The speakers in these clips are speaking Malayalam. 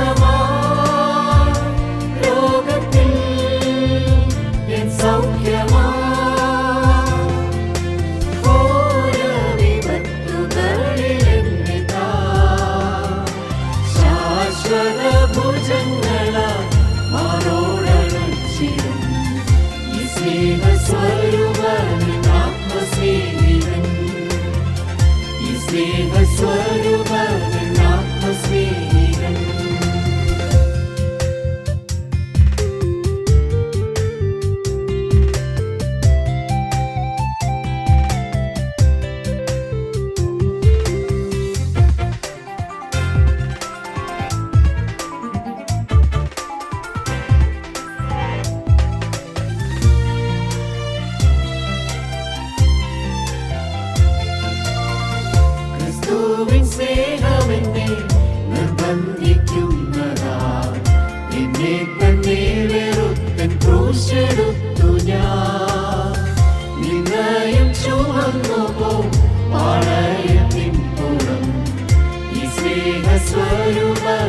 Samo സ്നേഹമെന്നെ നിർബന്ധിക്കുന്നതാ എന്നെ തന്നെ വെറുത്തൻ ക്രൂശെടുത്തു ഞാൻ. നിന്നയം ചുവന്നു പോ പാളയത്തിൻ പുറം. ഈ സ്നേഹസ്വരൂപൻ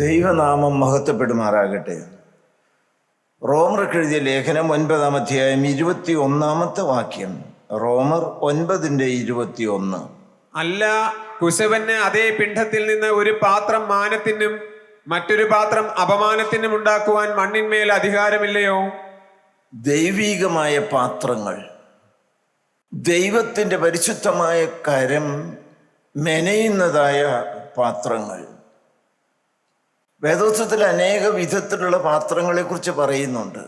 ദൈവനാമം മഹത്വപ്പെടുമാറാകട്ടെ. റോമർക്ക് എഴുതിയ ലേഖനം ഒൻപതാം അധ്യായം ഇരുപത്തി ഒന്നാമത്തെ വാക്യം. റോമർ ഒൻപതിന്റെ ഇരുപത്തി ഒന്ന് അല്ല കുശവന് അതേ പിണ്ഡത്തിൽ നിന്ന് ഒരു പാത്രം മാനത്തിനും മറ്റൊരു പാത്രം അപമാനത്തിനും ഉണ്ടാക്കുവാൻ മണ്ണിന്മേൽ അധികാരമില്ലയോ? ദൈവീകമായ പാത്രങ്ങൾ ദൈവത്തിന്റെ പരിശുദ്ധമായ കരം മെനയുന്നതായ പാത്രങ്ങൾ വേദോത്സവത്തിൽ അനേക വിധത്തിലുള്ള പാത്രങ്ങളെക്കുറിച്ച് പറയുന്നുണ്ട്.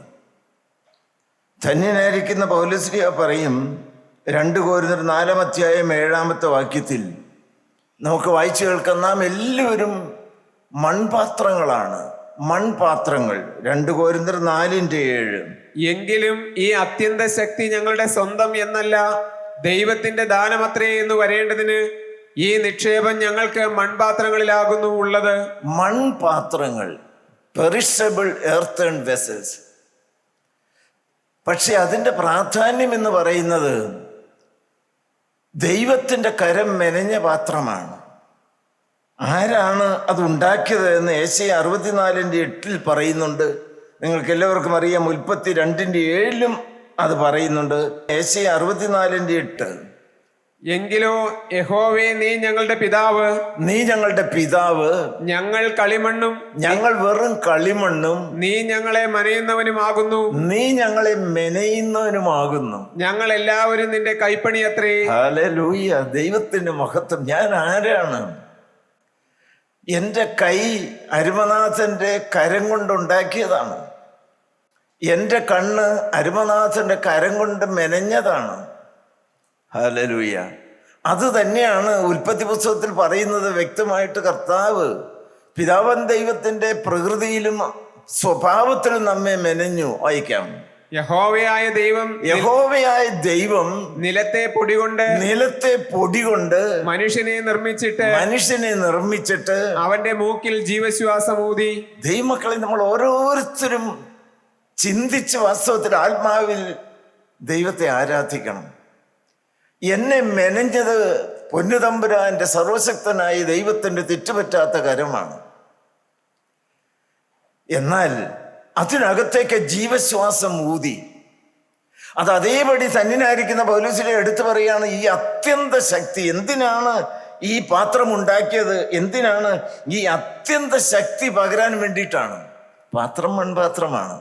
ധന്യനായിരിക്കുന്ന പൗലശ്രീയ പറയും രണ്ട് കോരുന്നർ നാലാം അധ്യായം ഏഴാമത്തെ വാക്യത്തിൽ നമുക്ക് വായിച്ചു കേൾക്കാം നാം എല്ലാവരും മൺപാത്രങ്ങളാണ്. മൺപാത്രങ്ങൾ രണ്ട് കോരുന്നർ നാലിന്റെ ഏഴ്. എങ്കിലും ഈ അത്യന്ത ശക്തി ഞങ്ങളുടെ സ്വന്തം എന്നല്ല ദൈവത്തിന്റെ ദാനമത്രേ എന്ന് വരേണ്ടതിന് ഈ നിക്ഷേപം ഞങ്ങൾക്ക് മൺപാത്രങ്ങളിലാകുന്നു ഉള്ളത്. മൺപാത്രങ്ങൾ പെറിഷബിൾ എർത്ത് വെസൽസ് പക്ഷെ അതിന്റെ പ്രാധാന്യം എന്ന് പറയുന്നത് ദൈവത്തിന്റെ കരം മെനഞ്ഞ പാത്രമാണ്. ആരാണ് അത് ഉണ്ടാക്കിയത് എന്ന് ഏഷ്യ അറുപത്തിനാലിന്റെ എട്ടിൽ പറയുന്നുണ്ട്. നിങ്ങൾക്ക് എല്ലാവർക്കും അറിയാം മുൽപ്പത്തി രണ്ടിന്റെ ഏഴിലും അത് പറയുന്നുണ്ട്. ഏഷ്യ അറുപത്തിനാലിന്റെ എട്ട്. എങ്കിലോ യഹോവേ നീ ഞങ്ങളുടെ പിതാവ്. നീ ഞങ്ങളുടെ പിതാവ്. ഞങ്ങൾ കളിമണ്ണും. ഞങ്ങൾ വെറും കളിമണ്ണും. നീ ഞങ്ങളെ മനയുന്നവനുമാകുന്നു. നീ ഞങ്ങളെ മെനയുന്നവനുമാകുന്നു. ഞങ്ങൾ എല്ലാവരും നിന്റെ കൈപ്പണി അത്രേ ലൂയ്യ ദൈവത്തിന്റെ മഹത്വം. ഞാൻ ആരാണ്? എന്റെ കൈ അരുമനാഥന്റെ കരം കൊണ്ടുണ്ടാക്കിയതാണ്. എന്റെ കണ്ണ് അരുമനാഥന്റെ കരം കൊണ്ട് മെനഞ്ഞതാണ്. ഹല്ലേലൂയ. അത് തന്നെയാണ് ഉൽപ്പത്തി പുസ്തകത്തിൽ പറയുന്നത് വ്യക്തമായിട്ട് കർത്താവ്. പിതാവൻ ദൈവത്തിന്റെ പ്രകൃതിയിലും സ്വഭാവത്തിലും നമ്മെ മെനഞ്ഞു. വായിക്കാം. യഹോവയായ ദൈവം യഹോവയായ ദൈവം നിലത്തെ പൊടികൊണ്ട് നിലത്തെ പൊടി കൊണ്ട് മനുഷ്യനെ നിർമ്മിച്ചിട്ട് മനുഷ്യനെ നിർമ്മിച്ചിട്ട് അവന്റെ മൂക്കിൽ ജീവശ്വാസം ഊതി. ദൈവമക്കളെ നമ്മൾ ഓരോരുത്തരും ചിന്തിച്ച് വാസ്തവത്തിൽ ആത്മാവിൽ ദൈവത്തെ ആരാധിക്കണം. എന്നെ മെനഞ്ഞത് പൊന്നുതമ്പുരാന്റെ സർവശക്തനായ ദൈവത്തിന്റെ തെറ്റുപറ്റാത്ത കരമാണ്. എന്നാൽ അതിനകത്തേക്ക് ജീവശ്വാസം ഊതി. അത് അതേപടി തന്നിനായിരിക്കുന്ന പൗലൂസിനെ എടുത്തു പറയാണ് ഈ അത്യന്ത ശക്തി എന്തിനാണ് ഈ പാത്രം ഉണ്ടാക്കിയത് എന്തിനാണ് ഈ അത്യന്ത ശക്തി പകരാൻ വേണ്ടിയിട്ടാണ്? പാത്രം മൺപാത്രമാണ്.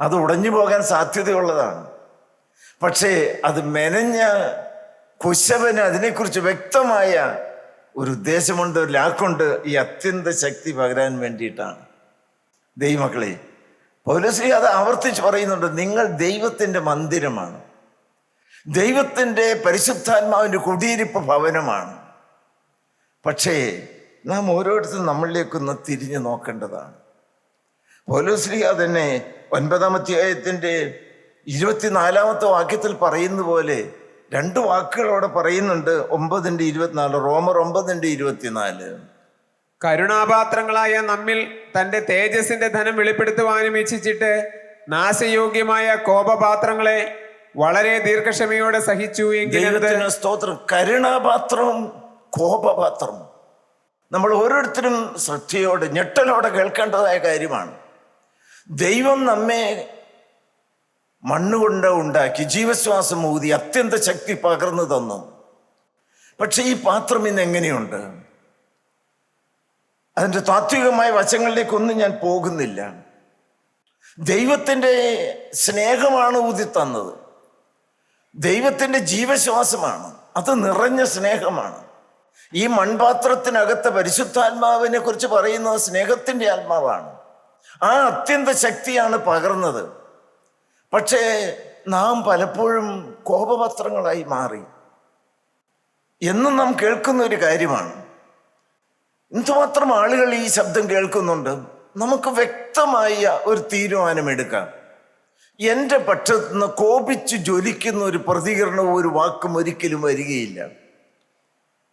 അത് ഉടഞ്ഞു പോകാൻ സാധ്യതയുള്ളതാണ്. പക്ഷേ അത് മെനഞ്ഞ കുശവന് അതിനെക്കുറിച്ച് വ്യക്തമായ ഒരു ഉദ്ദേശമുണ്ട് ഒരു ലാക്കുണ്ട്. ഈ അത്യന്ത ശക്തി പകരാൻ വേണ്ടിയിട്ടാണ്. ദൈവമക്കളെ പൗലശ്രീ അത് ആവർത്തിച്ച് പറയുന്നുണ്ട് നിങ്ങൾ ദൈവത്തിന്റെ മന്ദിരമാണ്. ദൈവത്തിന്റെ പരിശുദ്ധാത്മാവിന്റെ കുടിയിരിപ്പ് ഭവനമാണ്. പക്ഷേ നാം ഓരോരുത്തരും നമ്മളിലേക്കൊന്ന് തിരിഞ്ഞു നോക്കേണ്ടതാണ്. പൗലശ്രീ തന്നെ ഒൻപതാം അധ്യായത്തിന്റെ ഇരുപത്തിനാലാമത്തെ വാക്യത്തിൽ പറയുന്ന പോലെ രണ്ട് വാക്കുകൾ അവിടെ പറയുന്നുണ്ട്. ഒമ്പതിന്റെ ഇരുപത്തിനാല് റോമർ ഒമ്പതിന്റെ ഇരുപത്തിനാല്. കരുണാപാത്രങ്ങളായ നമ്മിൽ തന്റെ തേജസിന്റെ ധനം വെളിപ്പെടുത്തുവാനും ഇച്ഛിച്ചിട്ട് നാശയോഗ്യമായ കോപപാത്രങ്ങളെ വളരെ ദീർഘക്ഷമയോടെ സഹിച്ചു എങ്കിലും സ്തോത്രം. കരുണാപാത്രവും കോപപാത്രവും. നമ്മൾ ഓരോരുത്തരും ശ്രദ്ധയോടെ ഞെട്ടലോടെ കേൾക്കേണ്ടതായ കാര്യമാണ്. ദൈവം നമ്മെ മണ്ണുകൊണ്ട് ഉണ്ടാക്കി ജീവശ്വാസം ഊതി അത്യന്ത ശക്തി പകർന്നു തന്നു. പക്ഷെ ഈ പാത്രം ഇന്ന് എങ്ങനെയുണ്ട്? അതിന്റെ താത്വികമായ വശങ്ങളിലേക്കൊന്നും ഞാൻ പോകുന്നില്ല. ദൈവത്തിന്റെ സ്നേഹമാണ് ഊതി തന്നത്. ദൈവത്തിന്റെ ജീവശ്വാസമാണ്. അത് നിറഞ്ഞ സ്നേഹമാണ്. ഈ മൺപാത്രത്തിനകത്ത് പരിശുദ്ധാത്മാവിനെ കുറിച്ച് പറയുന്നത് സ്നേഹത്തിന്റെ ആത്മാവാണ്. ആ അത്യന്ത ശക്തിയാണ് പകർന്നത്. പക്ഷേ നാം പലപ്പോഴും കോപപത്രങ്ങളായി മാറി. എന്നും നാം കേൾക്കുന്ന ഒരു കാര്യമാണ്. എന്തുമാത്രം ആളുകൾ ഈ ശബ്ദം കേൾക്കുന്നുണ്ട്? നമുക്ക് വ്യക്തമായ ഒരു തീരുമാനമെടുക്കാം. എന്റെ പക്ഷത്ത് നിന്ന് കോപിച്ച് ജ്വലിക്കുന്ന ഒരു പ്രതികരണവും ഒരു വാക്കും ഒരിക്കലും വരികയില്ല.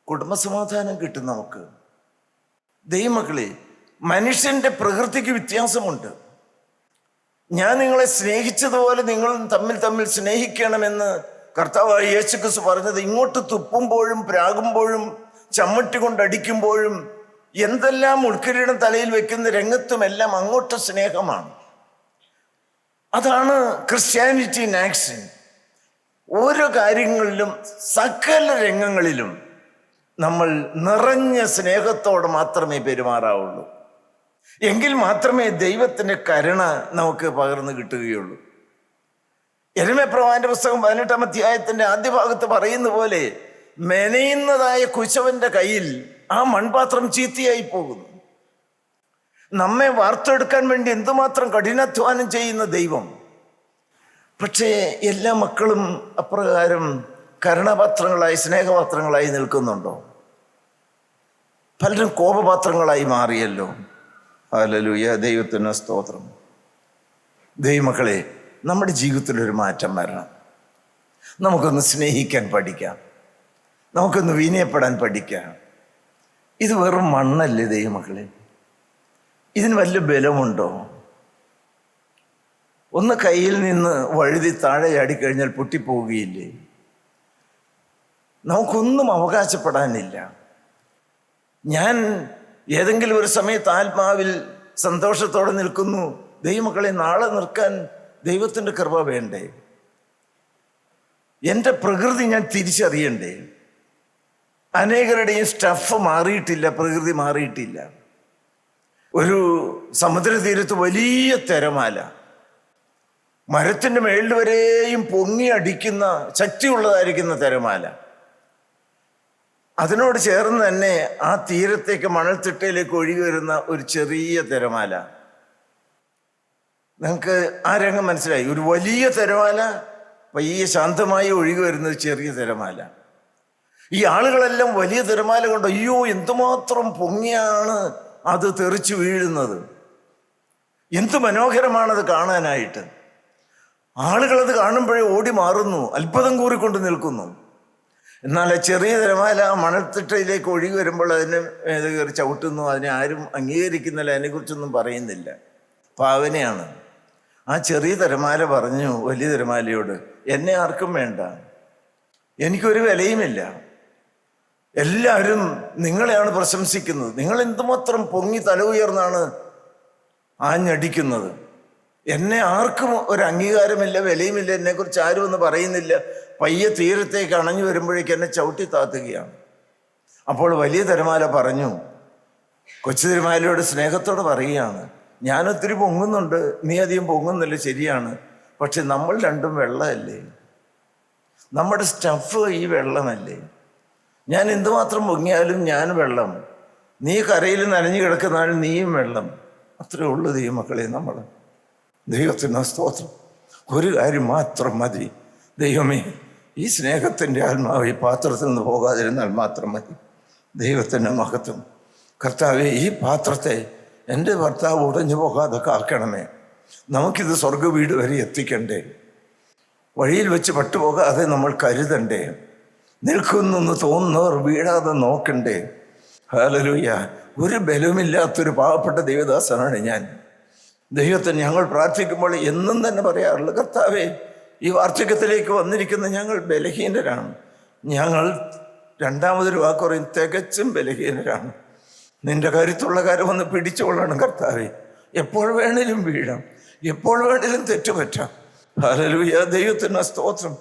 കുടുംബസമാധാനം കിട്ടും നമുക്ക്. ദൈവമക്കളെ മനുഷ്യന്റെ പ്രകൃതിക്ക് വ്യത്യാസമുണ്ട്. ഞാൻ നിങ്ങളെ സ്നേഹിച്ചതുപോലെ നിങ്ങളും തമ്മിൽ തമ്മിൽ സ്നേഹിക്കണമെന്ന് കർത്താവായ യേശുക്രിസ്തു പറഞ്ഞത് ഇങ്ങോട്ട് തുപ്പുമ്പോഴും പ്രാകുമ്പോഴും ചമ്മട്ടി കൊണ്ടടിക്കുമ്പോഴും എന്തെല്ലാം ഉൾക്കിരീടം തലയിൽ വെക്കുന്ന രംഗത്തുമെല്ലാം അങ്ങോട്ട് സ്നേഹമാണ്. അതാണ് ക്രിസ്ത്യാനിറ്റി ഇൻ ആക്ഷൻ. ഓരോ കാര്യങ്ങളിലും സകല രംഗങ്ങളിലും നമ്മൾ നിറഞ്ഞ സ്നേഹത്തോടെ മാത്രമേ പെരുമാറാവുള്ളൂ. എങ്കിൽ മാത്രമേ ദൈവത്തിന്റെ കരുണ നമുക്ക് പകർന്നു കിട്ടുകയുള്ളൂ. എരുമപ്രവാന്റെ പുസ്തകം പതിനെട്ടാം അധ്യായത്തിന്റെ ആദ്യ ഭാഗത്ത് പറയുന്ന പോലെ മെനയുന്നതായ കുശവന്റെ കയ്യിൽ ആ മൺപാത്രം ചീത്തയായി പോകുന്നു. നമ്മെ വാർത്തെടുക്കാൻ വേണ്ടി എന്തുമാത്രം കഠിനാധ്വാനം ചെയ്യുന്ന ദൈവം. പക്ഷേ എല്ലാ മക്കളും അപ്രകാരം കരുണപാത്രങ്ങളായി സ്നേഹപാത്രങ്ങളായി നിൽക്കുന്നുണ്ടോ? പലരും കോപപാത്രങ്ങളായി മാറിയല്ലോ. ഹല്ലേലൂയ. ദൈവത്തിന് സ്തോത്രം. ദൈവമക്കളെ നമ്മുടെ ജീവിതത്തിലൊരു മാറ്റം വരണം. നമുക്കൊന്ന് സ്നേഹിക്കാൻ പഠിക്കാം. നമുക്കൊന്ന് വിനയപ്പെടാൻ പഠിക്കാം. ഇത് വെറും മണ്ണല്ലേ ദൈവമക്കളെ? ഇതിന് വലിയ ബലമുണ്ടോ? ഒന്ന് കയ്യിൽ നിന്ന് വഴുതി താഴെ ആടിക്കഴിഞ്ഞാൽ പൊട്ടിപ്പോവുകയില്ലേ? നമുക്കൊന്നും അവകാശപ്പെടാനില്ല. ഞാൻ ഏതെങ്കിലും ഒരു സമയത്ത് ആത്മാവിൽ സന്തോഷത്തോടെ നിൽക്കുന്നു. ദൈവമക്കളെ നാളെ നിൽക്കാൻ ദൈവത്തിന്റെ കൃപ വേണ്ടേ? എന്റെ പ്രകൃതി ഞാൻ തിരിച്ചറിയണ്ടേ? അനേകരുടെയും സ്റ്റഫ് മാറിയിട്ടില്ല പ്രകൃതി മാറിയിട്ടില്ല. ഒരു സമുദ്രതീരത്ത് വലിയ തിരമാല. മരത്തിന്റെ മേളിൽ വരെയും പൊങ്ങി അടിക്കുന്ന ശക്തിയുള്ളതായിരിക്കുന്ന തിരമാല. അതിനോട് ചേർന്ന് തന്നെ ആ തീരത്തേക്ക് മണൽത്തിട്ടയിലേക്ക് ഒഴുകി വരുന്ന ഒരു ചെറിയ തിരമാല. നിങ്ങൾക്ക് ആ രംഗം മനസ്സിലായി. ഒരു വലിയ തിരമാല പയ്യെ ശാന്തമായി ഒഴുകി വരുന്ന ഒരു ചെറിയ തിരമാല. ഈ ആളുകളെല്ലാം വലിയ തിരമാല കൊണ്ട് അയ്യോ എന്തുമാത്രം പൊങ്ങിയാണ് അത് തെറിച്ചു വീഴുന്നത്. എന്ത് മനോഹരമാണത് കാണാനായിട്ട്. ആളുകളത് കാണുമ്പോഴേ ഓടി മാറുന്നു അത്ഭുതം കൂറിക്കൊണ്ട് നിൽക്കുന്നു. എന്നാൽ ചെറിയ തിരമാല മണൽത്തിട്ടയിലേക്ക് ഒഴുകി വരുമ്പോൾ അതിനെ മേലെ കയറി ചവിട്ടുന്നു. അതിനെ ആരും അംഗീകരിക്കുന്നില്ല അതിനെക്കുറിച്ചൊന്നും പറയുന്നില്ല. പാവനയാണ്. ആ ചെറിയ തിരമാല പറഞ്ഞു വലിയ തിരമാലയോട് എന്നെ ആർക്കും വേണ്ട. എനിക്കൊരു വിലയുമില്ല. എല്ലാവരും നിങ്ങളെയാണ് പ്രശംസിക്കുന്നത്. നിങ്ങൾ എന്തുമാത്രം പൊങ്ങി തല ഉയർന്നാണ് ആഞ്ഞടിക്കുന്നത് എന്നെ ആർക്കും ഒരു അംഗീകാരമില്ല വിലയുമില്ല എന്നെക്കുറിച്ച് ആരും ഒന്നും പറയുന്നില്ല. പയ്യെ തീരത്തേക്ക് അണഞ്ഞു വരുമ്പോഴേക്ക് എന്നെ ചവിട്ടി താത്തുകയാണ്. അപ്പോൾ വലിയ തിരമാല പറഞ്ഞു കൊച്ചു തിരുമാലയോട് സ്നേഹത്തോടെ പറയുകയാണ്. ഞാനൊത്തിരി പൊങ്ങുന്നുണ്ട്. നീ അധികം പൊങ്ങുന്നില്ല. ശരിയാണ്. പക്ഷെ നമ്മൾ രണ്ടും വെള്ളമല്ലേ? നമ്മുടെ സ്റ്റഫ് ഈ വെള്ളമല്ലേ? ഞാൻ എന്തുമാത്രം പൊങ്ങിയാലും ഞാൻ വെള്ളം. നീ കരയിൽ നനഞ്ഞു കിടക്കുന്ന നീയും വെള്ളം. അത്രേ ഉള്ളൂ ദൈവമക്കളെ നമ്മൾ. ദൈവത്തിന് സ്തോത്രം. ഒരു കാര്യം മാത്രം മതി. ദൈവമേ ഈ സ്നേഹത്തിന്റെ ആത്മാവ് ഈ പാത്രത്തിൽ നിന്ന് പോകാതിരുന്നാൽ മാത്രം മതി. ദൈവത്തിന്റെ മഹത്വം. കർത്താവെ ഈ പാത്രത്തെ എന്റെ ഭർത്താവ് ഉടഞ്ഞു പോകാതെ കാക്കണമേ. നമുക്കിത് സ്വർഗ വീട് വരെ എത്തിക്കണ്ടേ. വഴിയിൽ വെച്ച് പട്ടുപോകാതെ നമ്മൾ കരുതണ്ടേ. നിൽക്കുന്നെന്ന് തോന്നുന്നവർ വീഴാതെ നോക്കണ്ടേ. ഹാലലൂയ ഒരു ബലവുമില്ലാത്തൊരു പാവപ്പെട്ട ദൈവദാസനാണ് ഞാൻ. ദൈവത്തെ ഞങ്ങൾ പ്രാർത്ഥിക്കുമ്പോൾ എന്നും തന്നെ പറയാറുള്ളു കർത്താവേ ഈ വാർദ്ധക്യത്തിലേക്ക് വന്നിരിക്കുന്ന ഞങ്ങൾ ബലഹീനരാണ്. ഞങ്ങൾ രണ്ടാമതൊരു വാക്ക് പറയും തികച്ചും ബലഹീനരാണ്. നിന്റെ കരുത്തുള്ള കാര്യം ഒന്ന് പിടിച്ചുകൊള്ളണം കർത്താവെ. എപ്പോൾ വേണേലും വീഴാം. എപ്പോൾ വേണേലും തെറ്റുപറ്റാം. ഹല്ലേലൂയ ദൈവത്തിന്റെ സ്തോത്രം.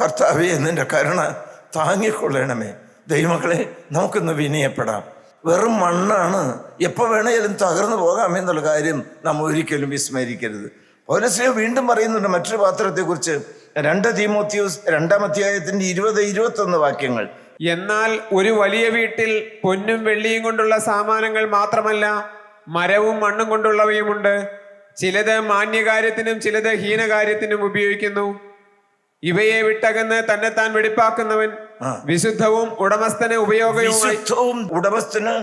കർത്താവെ നിന്റെ കരുണ താങ്ങിക്കൊള്ളണമേ. ദൈവമക്കളെ നമുക്കൊന്ന് വിനയപ്പെടാം. വെറും മണ്ണാണ്. എപ്പോൾ വേണേലും തകർന്നു പോകാമെന്നുള്ള കാര്യം നാം ഒരിക്കലും വിസ്മരിക്കരുത്. പൗരസ്ലിയ വീണ്ടും പറയുന്നുണ്ട് മറ്റൊരു പാത്രത്തെക്കുറിച്ച്. രണ്ട് തീമോത്യൂസ് രണ്ടാം അധ്യായത്തിന്റെ ഇരുപത് ഇരുപത്തൊന്ന് വാക്യങ്ങൾ. എന്നാൽ ഒരു വലിയ വീട്ടിൽ പൊന്നും വെള്ളിയും കൊണ്ടുള്ള സാമാനങ്ങൾ മാത്രമല്ല മരവും മണ്ണും കൊണ്ടുള്ളവയുമുണ്ട്. ചിലത് മാന്യകാര്യത്തിനും ചിലത് ഹീനകാര്യത്തിനും ഉപയോഗിക്കുന്നു. ഇവയെ വിട്ടകന്ന് തന്നെത്താൻ വെടിപ്പാക്കുന്നവൻ വിശുദ്ധവും ഉടമസ്ഥന് ഉപയോഗവും ഉടമസ്ഥന്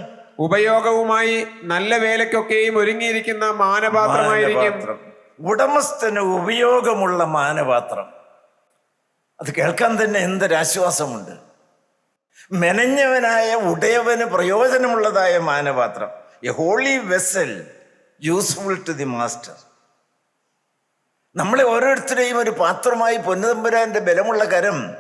ഉപയോഗവുമായി നല്ല വേലയ്ക്കൊക്കെയും ഒരുങ്ങിയിരിക്കുന്ന മാനപാത്രമായിരിക്കും. മാനപാത്രം. ഉടമസ്ഥന് ഉപയോഗമുള്ള മാനപാത്രം. അത് കേൾക്കാൻ തന്നെ എന്തൊരാശ്വാസമുണ്ട്. മെനഞ്ഞവനായ ഉടയവന് പ്രയോജനമുള്ളതായ മാനപാത്രം. A holy vessel useful to the master. നമ്മളെ ഓരോരുത്തരെയും ഒരു പാത്രമായി പൊന്നുതമ്പുരാന്റെ ബലമുള്ള കരം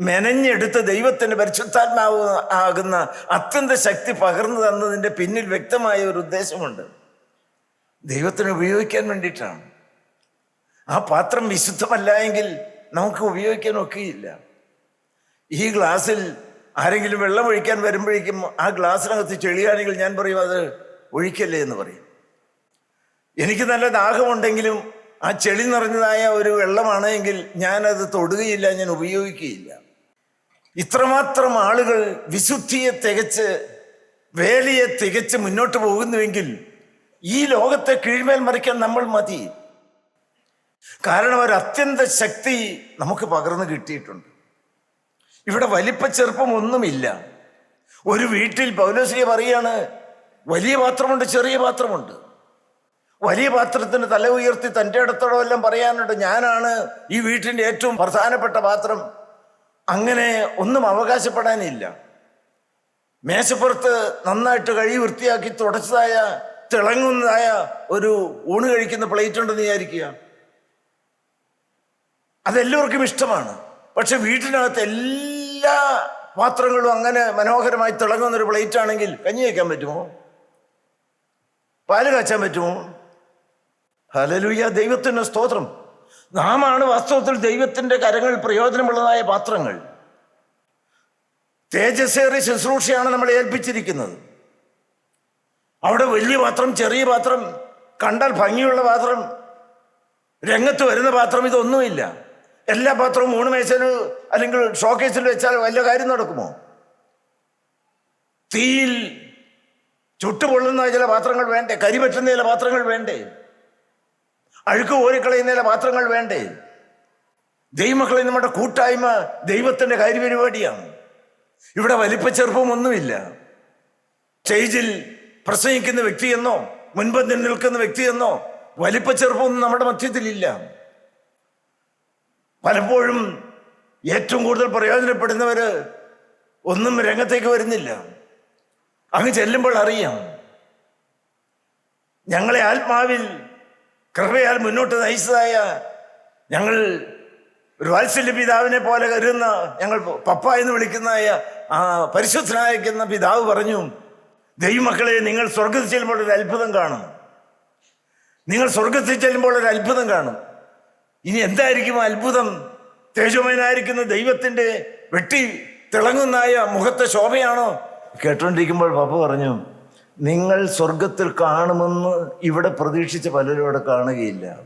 മെനഞ്ഞെടുത്ത് ദൈവത്തിന്റെ പരിശുദ്ധാത്മാവ് ആകുന്ന അത്യന്ത ശക്തി പകർന്നു തന്നതിന്റെ പിന്നിൽ വ്യക്തമായ ഒരു ഉദ്ദേശമുണ്ട്. ദൈവത്തിന് ഉപയോഗിക്കാൻ വേണ്ടിയിട്ടാണ്. ആ പാത്രം വിശുദ്ധമല്ല എങ്കിൽ നമുക്ക് ഉപയോഗിക്കാൻ ഒക്കെയില്ല. ഈ ഗ്ലാസ്സിൽ ആരെങ്കിലും വെള്ളം ഒഴിക്കാൻ വരുമ്പോഴേക്കും ആ ഗ്ലാസ്സിനകത്ത് ചെളിയാണെങ്കിൽ ഞാൻ പറയും അത് ഒഴിക്കല്ലേ എന്ന് പറയും. എനിക്ക് നല്ല ദാഹമുണ്ടെങ്കിലും ആ ചെളി നിറഞ്ഞതായ ഒരു വെള്ളമാണ് എങ്കിൽ ഞാനത് തൊടുകയില്ല ഞാൻ ഉപയോഗിക്കുകയില്ല. ഇത്രമാത്രം ആളുകൾ വിശുദ്ധിയെ തികച്ച് വേലയെ തികച്ച് മുന്നോട്ട് പോകുന്നുവെങ്കിൽ ഈ ലോകത്തെ കീഴ്മേൽ മറിക്കാൻ നമ്മൾ മതി. കാരണം ഒരു അത്യന്ത ശക്തി നമുക്ക് പകർന്നു കിട്ടിയിട്ടുണ്ട്. ഇവിടെ വലിപ്പ ചെറുപ്പം ഒന്നുമില്ല. ഒരു വീട്ടിൽ പൗലോസിയെ പറയാണ് വലിയ പാത്രമുണ്ട് ചെറിയ പാത്രമുണ്ട്. വലിയ പാത്രത്തിന് തല ഉയർത്തി തന്റെ ഇടത്തോളം എല്ലാം പറയാനുണ്ട്. ഞാനാണ് ഈ വീട്ടിന്റെ ഏറ്റവും പ്രധാനപ്പെട്ട പാത്രം. അങ്ങനെ ഒന്നും അവകാശപ്പെടാനില്ല. മേശപ്പുറത്ത് നന്നായിട്ട് കഴി വൃത്തിയാക്കി തുടച്ചതായ തിളങ്ങുന്നതായ ഒരു ഊണ് കഴിക്കുന്ന പ്ലേറ്റ് ഉണ്ടെന്ന് വിചാരിക്കുക. അതെല്ലാവർക്കും ഇഷ്ടമാണ്. പക്ഷെ വീട്ടിനകത്ത് എല്ലാ പാത്രങ്ങളും അങ്ങനെ മനോഹരമായി തിളങ്ങുന്ന ഒരു പ്ലേറ്റ് ആണെങ്കിൽ കഞ്ഞി വയ്ക്കാൻ പറ്റുമോ? പാൽ കാച്ചാൻ പറ്റുമോ? ഹലലുയ്യ ദൈവത്തിന്റെ സ്തോത്രം. നാമാണ് വാസ്തവത്തിൽ ദൈവത്തിന്റെ കരങ്ങൾ പ്രയോജനമുള്ളതായ പാത്രങ്ങൾ. തേജസ്സേറിയ ശുശ്രൂഷയാണ് നമ്മളെ ഏൽപ്പിച്ചിരിക്കുന്നത്. അവിടെ വലിയ പാത്രം ചെറിയ പാത്രം കണ്ടാൽ ഭംഗിയുള്ള പാത്രം രംഗത്ത് വരുന്ന പാത്രം ഇതൊന്നുമില്ല. എല്ലാ പാത്രവും മൂന്ന് മേശയിൽ അല്ലെങ്കിൽ ഷോക്കേസിൽ വെച്ചാൽ വല്ല കാര്യം നടക്കുമോ? തീയിൽ ചുട്ടുപൊള്ളുന്ന ചില പാത്രങ്ങൾ വേണ്ടേ? കരി പറ്റുന്ന ചില പാത്രങ്ങൾ വേണ്ടേ? അഴുക്ക് ഓരിക്കളയുന്ന ചില പാത്രങ്ങൾ വേണ്ടേ? ദൈവമക്കളെ നമ്മുടെ കൂട്ടായ്മ ദൈവത്തിന്റെ കാര്യപരിപാടിയാണ് ഇവിടെ വലിപ്പ ചെറുപ്പമൊന്നുമില്ല. സ്റ്റേജിൽ പ്രസംഗിക്കുന്ന വ്യക്തിയെന്നോ മുൻപന്തിൽ നിൽക്കുന്ന വ്യക്തിയെന്നോ വലിപ്പ ചെറുപ്പമൊന്നും നമ്മുടെ മധ്യത്തിലില്ല. പലപ്പോഴും ഏറ്റവും കൂടുതൽ പ്രയോജനപ്പെടുന്നവര് ഒന്നും രംഗത്തേക്ക് വരുന്നില്ല. അങ്ങ് ചെല്ലുമ്പോൾ അറിയാം. ഞങ്ങളെ ആത്മാവിൽ കൃപയാൽ മുന്നോട്ട് നയിച്ചതായ ഞങ്ങൾ ഒരു വാത്സല്യ പിതാവിനെ പോലെ കരുതുന്ന ഞങ്ങൾ പപ്പ എന്ന് വിളിക്കുന്നതായ ആ പരിശുദ്ധനായിരിക്കുന്ന പിതാവ് പറഞ്ഞു ദൈവമക്കളെ നിങ്ങൾ സ്വർഗത്തിൽ ചെല്ലുമ്പോൾ ഒരു അത്ഭുതം കാണും. നിങ്ങൾ സ്വർഗത്തിൽ ചെല്ലുമ്പോൾ ഒരു അത്ഭുതം കാണും. ഇനി എന്തായിരിക്കും അത്ഭുതം? തേജോമയനായിരിക്കുന്ന ദൈവത്തിന്റെ വെട്ടി തിളങ്ങുന്നായ മുഖത്തെ ശോഭയാണോ? കേട്ടോണ്ടിരിക്കുമ്പോൾ പപ്പ പറഞ്ഞു നിങ്ങൾ സ്വർഗത്തിൽ കാണുമെന്ന് ഇവിടെ പ്രതീക്ഷിച്ച പലരും അവിടെ കാണുകയില്ല.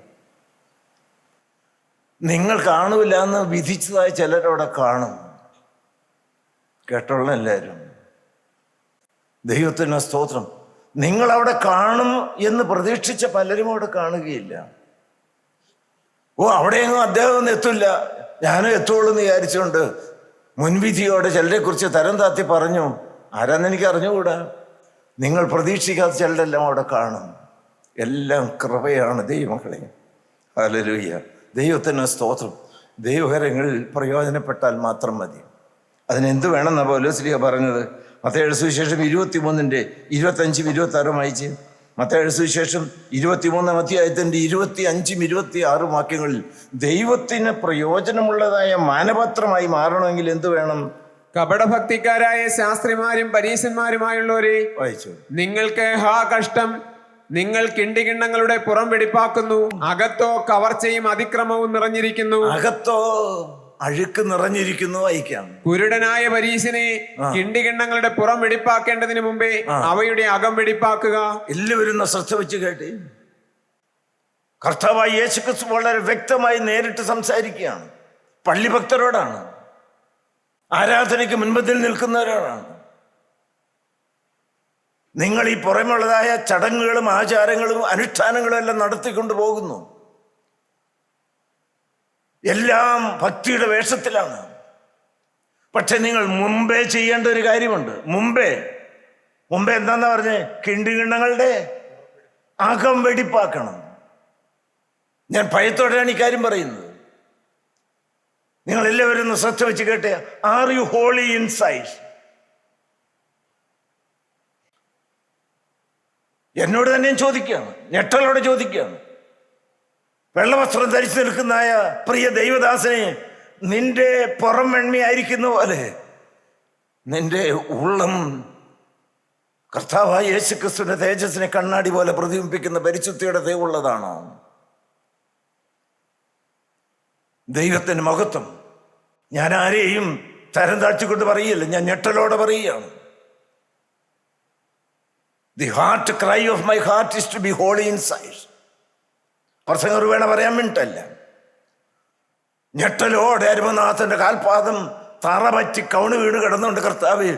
നിങ്ങൾ കാണൂല എന്ന് വിധിച്ചതായി ചിലരവിടെ കാണും. കേട്ടോളാം എല്ലാവരും. ദൈവത്തിന് സ്തോത്രം. നിങ്ങൾ അവിടെ കാണും എന്ന് പ്രതീക്ഷിച്ച പലരും അവിടെ കാണുകയില്ല. ഓ അവിടെയെങ്ങും അദ്ദേഹം എത്തില്ല. ഞാനും എത്തുള്ളൂ എന്ന് വിചാരിച്ചുകൊണ്ട് മുൻവിധിയോടെ ചിലരെ കുറിച്ച് തരം താത്തി പറഞ്ഞു ആരാന്ന് എനിക്ക് അറിഞ്ഞുകൂടാ? നിങ്ങൾ പ്രതീക്ഷിക്കാത്ത ചിലരെല്ലാം അവിടെ കാണും. എല്ലാം കൃപയാണ് ദൈവമക്കളെ. ഹല്ലേലൂയ ദൈവത്തിന് സ്തോത്രം. ദൈവകരങ്ങളിൽ പ്രയോജനപ്പെട്ടാൽ മാത്രം മതി. അതിനെന്ത് വേണമെന്നാ പൗലോസ്ലിയ പറഞ്ഞത്? മത്തേഴ് സുവിശേഷം ഇരുപത്തി മൂന്നിന്റെ ഇരുപത്തഞ്ചും ഇരുപത്തി ആറും വായിച്ച് മത്തേഴ് സുവിശേഷം ഇരുപത്തിമൂന്നാം അധ്യായത്തിന്റെ ഇരുപത്തി അഞ്ചും ഇരുപത്തി ആറും വാക്യങ്ങളിൽ ദൈവത്തിന് പ്രയോജനമുള്ളതായ മാനപത്രമായി മാറണമെങ്കിൽ എന്ത് വേണം? കപടഭക്തിക്കാരായ ശാസ്ത്രിമാരും പരീശന്മാരുമായുള്ളവരെ വായിച്ചു. നിങ്ങൾക്ക് ഹാ കഷ്ടം നിങ്ങൾ കിണ്ടികിണ്ണങ്ങളുടെ പുറം വെടിപ്പാക്കുന്നു അകത്തോ കവർച്ചയും അതിക്രമവും നിറഞ്ഞിരിക്കുന്നു. അകത്തോ അഴുക്ക് നിറഞ്ഞിരിക്കുന്നു വായിക്കാം. കുരുടനായ പരീശനെ കിണ്ടികിണ്ണങ്ങളുടെ പുറം വെടിപ്പാക്കേണ്ടതിന് മുമ്പേ അവയുടെ അകം വെടിപ്പാക്കുക. എല്ലാവരും ശ്രദ്ധ വെച്ച് കേട്ട്. കർത്താവായി യേശുക്രിസ്തു വളരെ വ്യക്തമായി നേരിട്ട് സംസാരിക്കുകയാണ്. പള്ളി ഭക്തരോടാണ് ആരാധനയ്ക്ക് മുൻപതിൽ നിൽക്കുന്നവരോടാണ്. നിങ്ങൾ ഈ പുറമുള്ളതായ ചടങ്ങുകളും ആചാരങ്ങളും അനുഷ്ഠാനങ്ങളും എല്ലാം നടത്തിക്കൊണ്ടു പോകുന്നു എല്ലാം ഭക്തിയുടെ വേഷത്തിലാണ്. പക്ഷെ നിങ്ങൾ മുമ്പേ ചെയ്യേണ്ട ഒരു കാര്യമുണ്ട്. മുമ്പേ മുമ്പേ എന്താന്നാ പറഞ്ഞേ? കിണ്ടികിണ്ണങ്ങളുടെ അകം വെടിപ്പാക്കണം. ഞാൻ ഭയത്തോടെയാണ് കാര്യം പറയുന്നത്. നിങ്ങൾ എല്ലാവരും ഒന്ന് ശ്രദ്ധ വെച്ച് കേട്ടെ ആർ യു ഹോളി ഇൻസൈഡ് എന്നോട് തന്നെയും ചോദിക്കുകയാണ്. ഞെട്ടലോടെ ചോദിക്കുകയാണ്. വെള്ളവസ്ത്രം ധരിച്ചു നിൽക്കുന്നതായ പ്രിയ ദൈവദാസനെ നിന്റെ പുറം വെണ്മയായിരിക്കുന്ന പോലെ നിന്റെ ഉള്ളം കർത്താവായ യേശു ക്രിസ്തുവിന്റെ തേജസ്സിനെ കണ്ണാടി പോലെ പ്രതിബിംബിക്കുന്ന പരിശുദ്ധിയുടെ ദൈവമുള്ളതാണോ? ദൈവത്തിന് മഹത്വം ഞാൻ ആരെയും തരം താഴ്ത്തിക്കൊണ്ട് പറയില്ല ഞാൻ ഞെട്ടലോടെ പറയുകയാണ്. The heart cry of my heart is to be holy in inside പ്രസംഗർ വേണ പറയാൻ വേണ്ടിട്ടല്ല. ഞെട്ടലോടെ അരുമനാഥന്റെ കാൽപാദം തറ പറ്റി കൗണ് വീണ് കിടന്നുകൊണ്ട് കർത്താവ്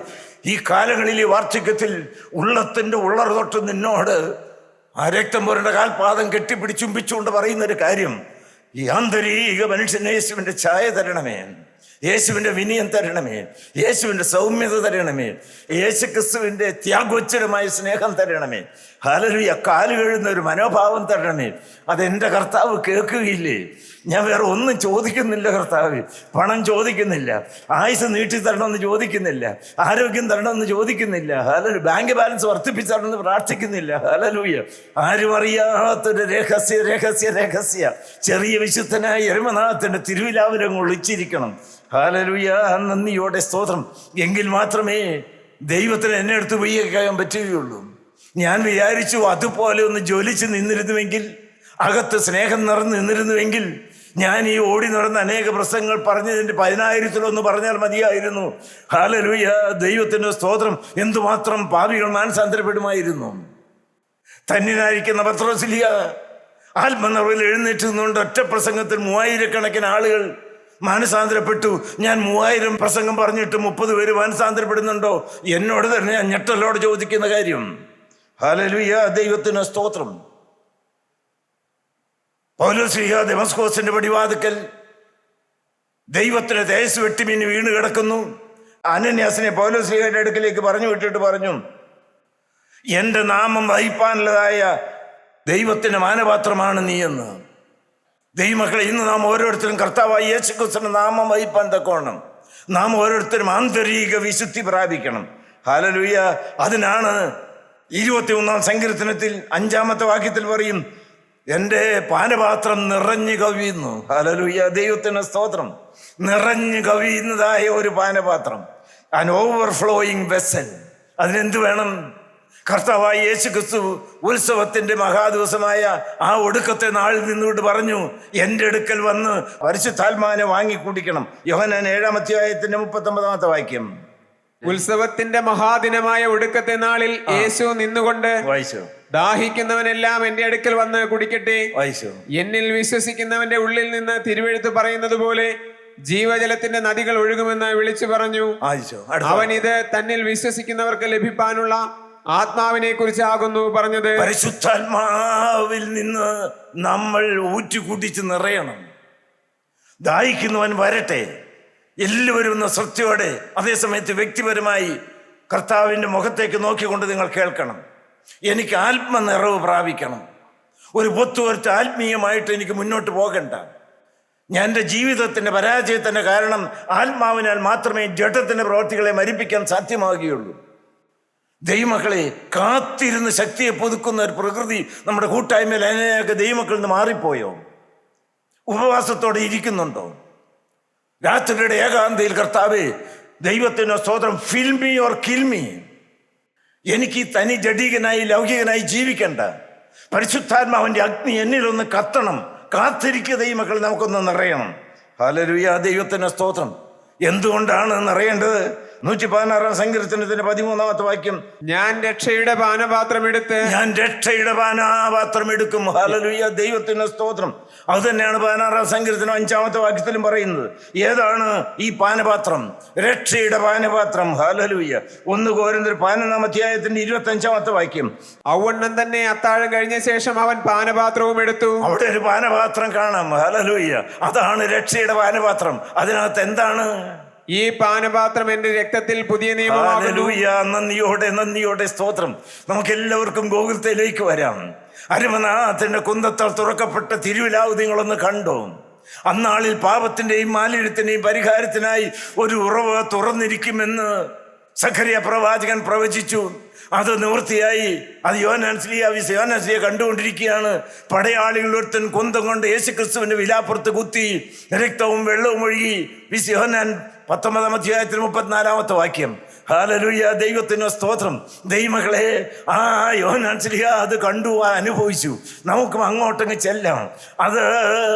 ഈ കാലങ്ങളിൽ ഈ വാർദ്ധക്യത്തിൽ ഉള്ളത്തിന്റെ ഉള്ളർ തൊട്ട് നിന്നോട് ആ രക്തം പോരേണ്ട കാൽപാദം കെട്ടിപ്പിടിച്ചുമ്പിച്ചുകൊണ്ട് പറയുന്ന ഒരു കാര്യം ഈ ആന്തരിക മനുഷ്യന് യേശുവിന്റെ ഛായ തരണമേ യേശുവിന്റെ വിനയം തരണമേ യേശുവിന്റെ സൗമ്യത തരണമേ യേശു ക്രിസ്തുവിന്റെ ത്യാഗോച്ചരമായ സ്നേഹം തരണമേ ഹാലലുയ കാൽ കഴുകുന്ന ഒരു മനോഭാവം തരണേ. അതെന്റെ കർത്താവ് കേൾക്കുകയില്ലേ? ഞാൻ വേറെ ഒന്നും ചോദിക്കുന്നില്ല കർത്താവ്. പണം ചോദിക്കുന്നില്ല. ആയുസ് നീട്ടി തരണമെന്ന് ചോദിക്കുന്നില്ല. ആരോഗ്യം തരണമെന്ന് ചോദിക്കുന്നില്ല. ഹാലലു ബാങ്ക് ബാലൻസ് വർദ്ധിപ്പിച്ച് തരണമെന്ന് പ്രാർത്ഥിക്കുന്നില്ല. ഹാലലൂയ ആരും അറിയാത്തൊരു രഹസ്യ രഹസ്യ രഹസ്യ. ചെറിയ വിശുദ്ധനായ എരുമനാഥന്റെ തിരുവിലാവിലങ്ങ് ഒളിച്ചിരിക്കണം. ഹാലലുയ നന്ദിയോടെ സ്തോത്രം. എങ്കിൽ മാത്രമേ ദൈവത്തിന് എന്നെ അടുത്ത് വയ്യാൻ പറ്റുകയുള്ളൂ. ഞാൻ വിചാരിച്ചു അതുപോലെ ഒന്ന് ജ്വലിച്ച് നിന്നിരുന്നുവെങ്കിൽ അകത്ത് സ്നേഹം നിറഞ്ഞു നിന്നിരുന്നുവെങ്കിൽ ഞാൻ ഈ ഓടി നടന്ന അനേക പ്രസംഗങ്ങൾ പറഞ്ഞതിന്റെ പതിനായിരത്തിലൊന്ന് പറഞ്ഞാൽ മതിയായിരുന്നു. ഹാലലുയ ദൈവത്തിന്റെ സ്തോത്രം എന്തുമാത്രം പാപികൾ മാനസാന്തരപ്പെടുമായിരുന്നു. തന്നിനായിരിക്കുന്ന പത്രോസിലിയ ആത്മനിറവിൽ എഴുന്നേറ്റ് നിന്നുകൊണ്ട് ഒറ്റ പ്രസംഗത്തിൽ മൂവായിരക്കണക്കിന് ആളുകൾ മാനസാന്തരപ്പെട്ടു. ഞാൻ മൂവായിരം പ്രസംഗം പറഞ്ഞിട്ട് മുപ്പത് പേര് മാനസാന്തരപ്പെടുന്നുണ്ടോ? എന്നോട് തന്നെ ഞാൻ ഞെട്ടലോട് ചോദിക്കുന്ന കാര്യം. ഹാലലുയ ദൈവത്തിന് സ്തോത്രം. പൗലോസ്ലിഹ ദമസ്കോസിന്റെ പടിവാതുക്കൽ. ദൈവത്തിന് തേജസ് വെട്ടിമീൻ വീണ് കിടക്കുന്നു. അനന്യാസിനെ പൗലോസ്ലിഹയുടെ അടുക്കിലേക്ക് പറഞ്ഞു വിട്ടിട്ട് പറഞ്ഞു എന്റെ നാമം വഹിപ്പാനുള്ളതായ ദൈവത്തിന്റെ മാനപാത്രമാണ് നീ എന്ന്. ദൈവമക്കളെ ഇന്ന് നാം ഓരോരുത്തരും കർത്താവായി യേശുക്രിസ്തുവിന്റെ നാമം വഹിപ്പാൻ തക്കോണം നാം ഓരോരുത്തരും ആന്തരിക വിശുദ്ധി പ്രാപിക്കണം. ഹാലലുയ്യ അതിനാണ് ഇരുപത്തിയൊന്നാം സങ്കീർത്തനത്തിൽ അഞ്ചാമത്തെ വാക്യത്തിൽ പറയും എന്റെ പാനപാത്രം നിറഞ്ഞു കവിയുന്നു. ഹലലുയ്യ ദൈവത്തിന് സ്തോത്രം. നിറഞ്ഞു കവിയുന്നതായ ഒരു പാനപാത്രം ആൻ ഓവർഫ്ലോയിങ് വെസൽ അതിനെന്ത് വേണം? കർത്താവായ യേശു ക്രിസ്തു ഉത്സവത്തിന്റെ മഹാദിവസമായ ആ ഒടുക്കത്തെ നാളിൽ നിന്നുകൊണ്ട് പറഞ്ഞു എന്റെ അടുക്കൽ വന്ന് പരിശുദ്ധാൽമാനെ വാങ്ങി കുടിക്കണം യോഹനാൻ ഏഴാം അധ്യായത്തിന്റെ മുപ്പത്തൊമ്പതാമത്തെ വാക്യം. ഉത്സവത്തിന്റെ മഹാദിനമായ ഒടുക്കത്തെ നാളിൽ യേശു നിന്നുകൊണ്ട് വായിച്ചു ദാഹിക്കുന്നവനെല്ലാം എന്റെ അടുക്കൽ വന്ന് കുടിക്കട്ടെ. വായിച്ചു എന്നിൽ വിശ്വസിക്കുന്നവന്റെ ഉള്ളിൽ നിന്ന് തിരുവെഴുത്ത് പറയുന്നത് പോലെ ജീവജലത്തിന്റെ നദികൾ ഒഴുകുമെന്ന് വിളിച്ചു പറഞ്ഞു. അവൻ ഇത് തന്നിൽ വിശ്വസിക്കുന്നവർക്ക് ലഭിക്കാനുള്ള ആത്മാവിനെ കുറിച്ചാകുന്നു പറഞ്ഞത്. പരിശുദ്ധാത്മാവിൽ നിന്ന് നമ്മൾ ഊറ്റുകൂട്ടിച്ച് നിറയണം. ദാഹിക്കുന്നവൻ വരട്ടെ. എല്ലാവരും ശ്രദ്ധയോടെ അതേസമയത്ത് വ്യക്തിപരമായി കർത്താവിന്റെ മുഖത്തേക്ക് നോക്കിക്കൊണ്ട് നിങ്ങൾ കേൾക്കണം. എനിക്ക് ആത്മനിറവ് പ്രാപിക്കണം. ഒരു പൊത്തുവരത്ത് ആത്മീയമായിട്ട് എനിക്ക് മുന്നോട്ട് പോകണ്ട. ഞാൻ എന്റെ ജീവിതത്തിന്റെ പരാജയത്തിന്റെ കാരണം ആത്മാവിനാൽ മാത്രമേ ജഡത്തിന്റെ പ്രവർത്തികളെ മരിപ്പിക്കാൻ സാധ്യമാകുകയുള്ളൂ. ദൈവമക്കളെ കാത്തിരുന്ന് ശക്തിയെ പുതുക്കുന്ന ഒരു പ്രകൃതി നമ്മുടെ കൂട്ടായ്മയിൽ അനേക ദൈവമക്കളിൽ നിന്ന് മാറിപ്പോയോ? ഉപവാസത്തോടെ ഇരിക്കുന്നുണ്ടോ? രാത്രിയുടെ ഏകാന്തയിൽ കർത്താവ് ദൈവത്തിനോ സ്തോത്രം ഫിൽമി ഓർ കിൽമി എനിക്ക് തനി ജഡീകനായി ലൗകികനായി ജീവിക്കണ്ട. പരിശുദ്ധാത്മാവിന്റെ അഗ്നി എന്നിലൊന്ന് കത്തണം. കാത്തിരിക്കുക ദൈവമക്കൾ നമുക്കൊന്ന് നിറയണം. ഹാലരുയ ദൈവത്തിന്റെ സ്തോത്രം. എന്തുകൊണ്ടാണ് നിറയേണ്ടത് നൂറ്റി പതിനാറാം സങ്കീർത്തനത്തിന്റെ പതിമൂന്നാമത്തെ വാക്യം. ഞാൻ രക്ഷയുടെ പാനപാത്രം എടുത്ത് ഞാൻ രക്ഷയുടെ പാനപാത്രം എടുക്കും. ഹാലലുയ ദൈവത്തിന്റെ സ്തോത്രം. അത് തന്നെയാണ് പതിനാറാം സങ്കീർത്തനം അഞ്ചാമത്തെ വാക്യത്തിലും പറയുന്നത്. ഏതാണ് ഈ പാനപാത്രം? രക്ഷയുടെ പാനപാത്രം. ഹാലലുയ ഒന്ന് കോരുന്ന പതിനൊന്നാം അധ്യായത്തിന്റെ ഇരുപത്തി അഞ്ചാമത്തെ വാക്യം. ഔവണ്ണം തന്നെ അത്താഴം കഴിഞ്ഞ ശേഷം അവൻ പാനപാത്രവും എടുത്തു. അവിടെ ഒരു പാനപാത്രം കാണാം. ഹാലലുയ അതാണ് രക്ഷയുടെ പാനപാത്രം. അതിനകത്ത് എന്താണ്? ഈ പാനപാത്രം എന്റെ രക്തത്തിൽ പുതിയ ഹല്ലേലൂയ. നന്ദിയോടെ നന്ദിയോടെ സ്തോത്രം. നമുക്ക് എല്ലാവർക്കും ഗോകുലത്തിലേക്ക് വരാം. അരുമനാഥന്റെ കുന്തത്താൽ തുറക്കപ്പെട്ട തിരുവിലാവ് നിങ്ങളൊന്ന് കണ്ടോ? അന്നാളിൽ പാപത്തിന്റെയും മാലിന്യത്തിന്റെയും പരിഹാരത്തിനായി ഒരു ഉറവ് തുറന്നിരിക്കുമെന്ന് സഖറിയ പ്രവാചകൻ പ്രവചിച്ചു. അത് നിവൃത്തിയായി. അത് യോനാൻസ്ലിയ വിസ് യോനാൻസ്ലിയ കണ്ടുകൊണ്ടിരിക്കുകയാണ്. പടയാളികൾ ഒരുത്തൻ കുന്തം കൊണ്ട് യേശുക്രിസ്തുവിന്റെ വിലാപ്പുറത്ത് കുത്തി രക്തവും വെള്ളവും ഒഴുകി വിസ് യോനാൻ പത്തൊമ്പതാം അധ്യായത്തിൽ മുപ്പത്തിനാലാമത്തെ വാക്യം. ഹാലലുയ്യ ദൈവത്തിന് സ്തോത്രം. ദൈവമകളെ ആ യോനാൻസ്ലിയ അത് കണ്ടു അനുഭവിച്ചു. നമുക്കും അങ്ങോട്ടങ്ങ് ചെല്ലാം. അത്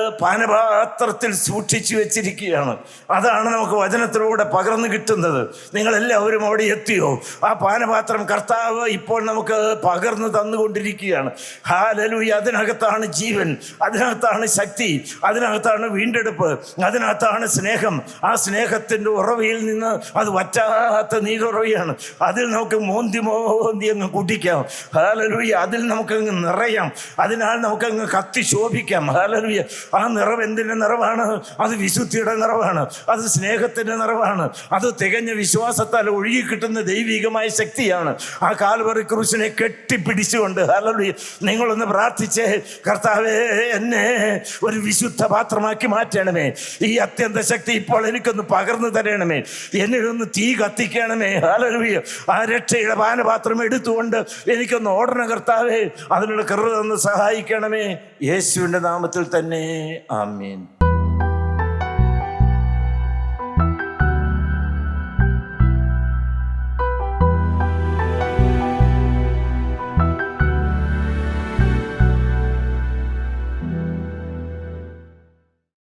പാനപാത്രത്തിൽ സൂക്ഷിച്ചു വെച്ചിരിക്കുകയാണ്. അതാണ് നമുക്ക് വചനത്തിലൂടെ പകർന്നു കിട്ടുന്നത്. നിങ്ങളെല്ലാവരും അവിടെ എത്തിയോ? ആ പാനപാത്രം കർത്താവ് ഇപ്പോൾ നമുക്ക് പകർന്നു തന്നുകൊണ്ടിരിക്കുകയാണ്. ഹാലലുയ്യ അതിനകത്താണ് ജീവൻ. അതിനകത്താണ് ശക്തി. അതിനകത്താണ് വീണ്ടെടുപ്പ്. അതിനകത്താണ് സ്നേഹം. ആ സ്നേഹത്തിന്റെ ഉറവയിൽ നിന്ന് അത് വറ്റാത്ത നീരുറവയാണ് അതിൽ നമുക്ക് മോന്തി മോന്തി അങ്ങ് കുടിക്കാം. ഹാലലുയ്യ അതിൽ നമുക്ക് നമുക്കങ്ങ് നിറയാം. അതിനാൽ നമുക്ക് നമുക്കങ്ങ് കത്തി ശോഭിക്കാം. ഹാലലുയ്യ ആ നിറവ് എന്തിന്റെ നിറവാണ്? അത് വിശുദ്ധിയുടെ നിറവാണ്. അത് സ്നേഹത്തിന്റെ നിറവാണ്. അത് തികഞ്ഞ വിശ്വാസത്താൽ ഒഴുകി കിട്ടുന്ന ദൈവികമായ ശക്തിയാണ്. ആ കാൽവറി ക്രൂശിനെ കെട്ടിപ്പിടിച്ചുകൊണ്ട് ഹാലലുയ്യ നിങ്ങളൊന്ന് പ്രാർത്ഥിച്ചേ. കർത്താവേ എന്നെ ഒരു വിശുദ്ധ പാത്രമാക്കി മാറ്റണമേ. ഈ അത്യന്ത ശക്തി ഇപ്പോൾ എനിക്കൊന്ന് പകർന്നു തരണമേ. എന്നെ ഒന്ന് തീ കത്തിക്കണമേ. ഹാലലുയ്യ ആ രക്ഷയുടെ പാനപാത്രം എടുത്തുകൊണ്ട് എനിക്കൊന്ന് ഓടണം കർത്താവേ അതിനുള്ള കൃപ തന്ന് സഹായിക്കണമേ. യേശുവിന്റെ നാമത്തിൽ തന്നെ ആമീൻ.